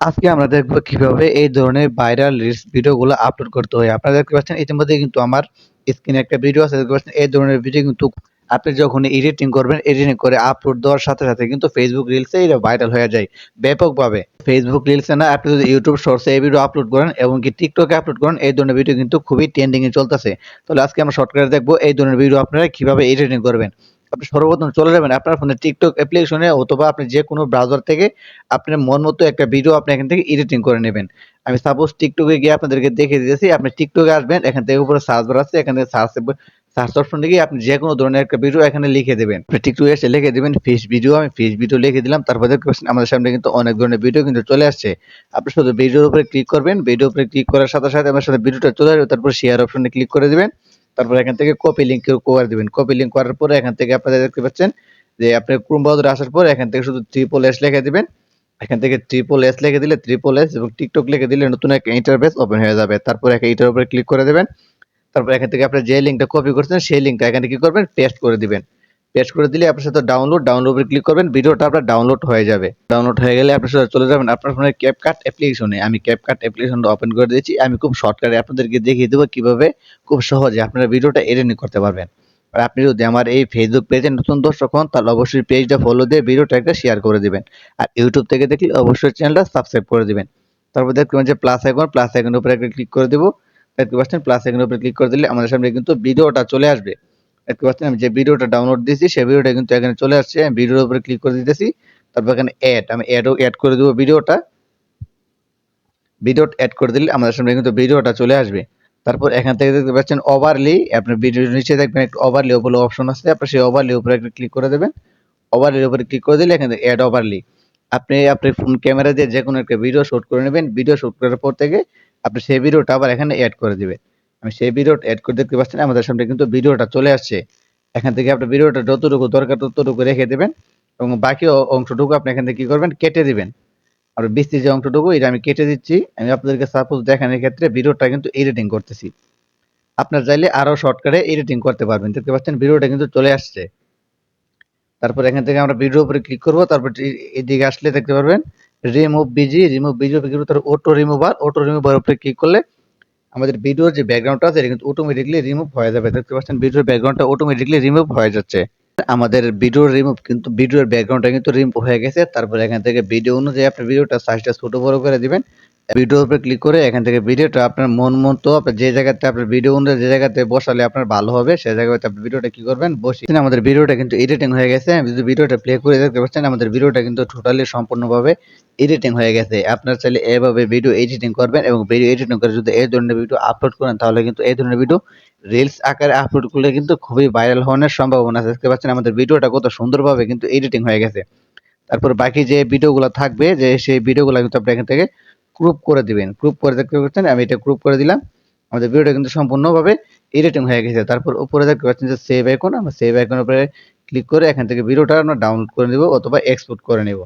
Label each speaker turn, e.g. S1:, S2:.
S1: আজকে আমরা দেখব কীভাবে এই ধরনের ভাইরাল রিলস ভিডিওগুলো আপলোড করতে হয়। আপনারা দেখতে পাচ্ছেন ইতিমধ্যে কিন্তু আমার স্ক্রিনে একটা ভিডিও আছে। দেখতে পাচ্ছেন এই ধরনের ভিডিও কিন্তু আপনি যখন এডিটিং করবেন এডিটিং করে আপলোড দেওয়ার সাথে সাথে কিন্তু ফেসবুক রিলসে এটা ভাইরাল হয়ে যায় ব্যাপকভাবে। ফেসবুক রিলসে না, আপনি যদি ইউটিউব শর্টসে এই ভিডিও আপলোড করেন এবং কি টিকটকে আপলোড করেন, এই ধরনের ভিডিও কিন্তু খুবই ট্রেন্ডিং এ চলতেছে। তাহলে আজকে আমরা শর্টকাটে দেখব এই ধরনের ভিডিও আপনারা কীভাবে এডিটিং করবেন। আপনি সর্বপ্রথম চলে যাবেন আপনার ফোনে টিকটক অ্যাপ্লিকেশনে অথবা আপনি যে কোনো ব্রাউজার থেকে আপনার মন মতো একটা ভিডিও আপনি এখান থেকে এডিটিং করে নেবেন। আমি সাপোজ টিকটকে গিয়ে আপনাদেরকে দেখে দিতেছি, আপনি টিকটকে আসবেন, এখান থেকে উপরে সার্চ বার আছে, এখান থেকে সার্চ সার্চ অপশনে গিয়ে আপনি যে কোনো ধরনের একটা ভিডিও এখানে লিখে দেবেন। টিকটকে এসে লিখে দেবেন ফেস ভিডিও আমি ফেস ভিডিও লিখে দিলাম, তারপর আমাদের সামনে কিন্তু অনেক ধরনের ভিডিও কিন্তু চলে আসছে। আপনি শুধু ভিডিওর উপরে ক্লিক করবেন ভিডিওর উপরে ক্লিক করার সাথে সাথে আমার সাথে ভিডিওটা চলে আসবে, তারপর শেয়ার অপশনে ক্লিক করে দিবেন। তারপর এখান থেকে কপি লিঙ্ক করে দেবেন। কপি লিঙ্ক করার পরে এখান থেকে আপনারা দেখতে পাচ্ছেন যে আপনি ক্রোম ব্রাউজারে আসার পর এখান থেকে শুধু ট্রিপল এস লিখে দিবেন। এখান থেকে ট্রিপল এস লিখে দিলে ট্রিপল এস এবং টিকটক লিখে দিলে নতুন একটা ইন্টারফেস ওপেন হয়ে যাবে। তারপর একটা এটার উপরে ক্লিক করে দেবেন। তারপর এখান থেকে আপনি যে লিঙ্কটা কপি করছেন, সেই লিঙ্কটা এখানে কি করবেন? পেস্ট করে দিবেন। পেস্ট করে দিলে আপনার সাথে ডাউনলোড ডাউনলোড ক্লিক করবেন, ভিডিওটা আপনার ডাউনলোড হয়ে যাবে। ডাউনলোড হয়ে গেলে আপনার সাথে চলে যাবেন আপনার ফোনের ক্যাপকাট অ্যাপ্লিকেশনে আমি ক্যাপকাট অ্যাপ্লিকেশনটা ওপেন করে দিয়েছি। আমি খুব শর্টকাটে আপনাদেরকে দেখিয়ে দেবো কীভাবে খুব সহজে আপনারা ভিডিওটা এডিটিং করতে পারবেন। আর আপনি যদি আমার এই ফেসবুক পেজে নতুন দর্শক হন, তাহলে অবশ্যই পেজটা ফলো দিয়ে ভিডিওটা একটা শেয়ার করে দিবেন। আর ইউটিউব থেকে দেখলে অবশ্যই চ্যানেলটা সাবস্ক্রাইব করে দিবেন। তারপর দেখবেন যে প্লাস আইকন প্লাস আইকনের উপরে একটা ক্লিক করে দেবো। দেখতে পাচ্ছেন প্লাস আইকনের উপরে ক্লিক করে দিলে আমাদের সামনে কিন্তু ভিডিওটা চলে আসবে। দেখতে পাচ্ছেন আমি যে ভিডিওটা ডাউনলোড দিয়েছি, সেই ভিডিওটা কিন্তু এখানে চলে আসছে। আমি ভিডিওর উপরে ক্লিক করে দিতেছি। তারপর এখানে অ্যাড আমি অ্যাডও অ্যাড করে দেবো ভিডিওটা ভিডিও অ্যাড করে দিলে আমাদের সামনে কিন্তু ভিডিওটা চলে আসবে। তারপর এখান থেকে দেখতে পাচ্ছেন ওভারলি আপনার ভিডিওর নিচে দেখবেন একটা ওভারলি বলে অপশন আছে। আপনি সেই ওভারলি উপরে একটা ক্লিক করে দেবেন। ওভারলির উপরে ক্লিক করে দিলে এখান থেকে অ্যাড ওভারলি আপনি আপনি ফোন ক্যামেরা দিয়ে যে কোনো একটা ভিডিও শুট করে নেবেন। ভিডিও শুট করার পর থেকে আপনি সেই ভিডিওটা আবার এখানে অ্যাড করে দিবেন। আমি সেই ভিডিওটা অ্যাড করে দেখতে পাচ্ছেন, আমাদের সামনে কিন্তু ভিডিওটা চলে আসছে। এখান থেকে আপনি ভিডিওটা যতটুকু দরকার ততটুকু রেখে দেবেন এবং বাকি অংশটুকু আপনি এখান থেকে কি করবেন, কেটে দিবেন। আর বিস্তি যে অংশটুকু, এটা আমি কেটে দিচ্ছি। আমি আপনাদেরকে সাপোজ দেখানোর ক্ষেত্রে ভিডিওটা কিন্তু এডিটিং করতেছি। আপনার চাইলে আরও শর্টকাটে এডিটিং করতে পারবেন। দেখতে পাচ্ছেন ভিডিওটা কিন্তু চলে আসছে। তারপর এখান থেকে আমরা ভিডিও উপরে ক্লিক করব, তারপর এদিকে আসলে দেখতে পারবেন রিমুভ বিজি রিমুভ বিজি তার অটো রিমুভার অটো রিমুভার উপরে ক্লিক করলে আমাদের ভিডিওর যে ব্যাকগ্রাউন্ডটা আছে, এটা কিন্তু অটোমেটিকলি রিমুভ হয়ে যাবে। দেখতে পাচ্ছেন, ভিডিওর ব্যাকগ্রাউন্ডটা অটোমেটিকলি রিমুভ হয়ে যাচ্ছে। আমাদের ভিডিওর রিমুভ কিন্তু, ভিডিওর ব্যাকগ্রাউন্ডটা কিন্তু রিমুভ হয়ে গেছে। তারপর এখান থেকে ভিডিও অনুযায়ী আপনি ভিডিওটা সাইজটা ছোট বড় করে দিবেন। ভিডিওর উপরে ক্লিক করে এখান থেকে ভিডিওটা আপনার মন মতো যে জায়গাতে আপনার ভিডিও অনুযায়ী যে জায়গাতে বসালে আপনার ভালো হবে সেই জায়গাতে আপনি ভিডিওটা কি করবেন? বসিয়ে আমাদের ভিডিওটা কিন্তু এডিটিং হয়ে গেছে। যদি ভিডিওটা প্লে করে দেখতে পাচ্ছেন, আমাদের ভিডিওটা কিন্তু টোটালি সম্পূর্ণভাবে এডিটিং হয়ে গেছে। আপনার চাইলে এভাবে ভিডিও এডিটিং করবেন এবং ভিডিও এডিটিং করে যদি এই ধরনের ভিডিও আপলোড করেন, তাহলে কিন্তু এই ধরনের ভিডিও রিলস আকারে আপলোড করলে কিন্তু খুবই ভাইরাল হওয়ার সম্ভাবনা আছে। দেখতে পাচ্ছেন, আমাদের ভিডিওটা কত সুন্দরভাবে কিন্তু এডিটিং হয়ে গেছে। তারপর বাকি যে ভিডিওগুলো থাকবে, যে সেই ভিডিওগুলো কিন্তু আপনি এখান থেকে গ্রুপ করে দিবেন। ক্রুপ করে দেখতে পাচ্ছেন, আমি এটা ক্রুপ করে দিলাম। আমাদের ভিডিওটা কিন্তু সম্পূর্ণভাবে এডিটিং হয়ে গেছে। তারপর উপরে দেখতে পাচ্ছেন যে সেভ আইকন আমরা সেভ আইকনের উপরে ক্লিক করে এখান থেকে ভিডিওটা আমরা ডাউনলোড করে নেব অথবা এক্সপোর্ট করে নেব।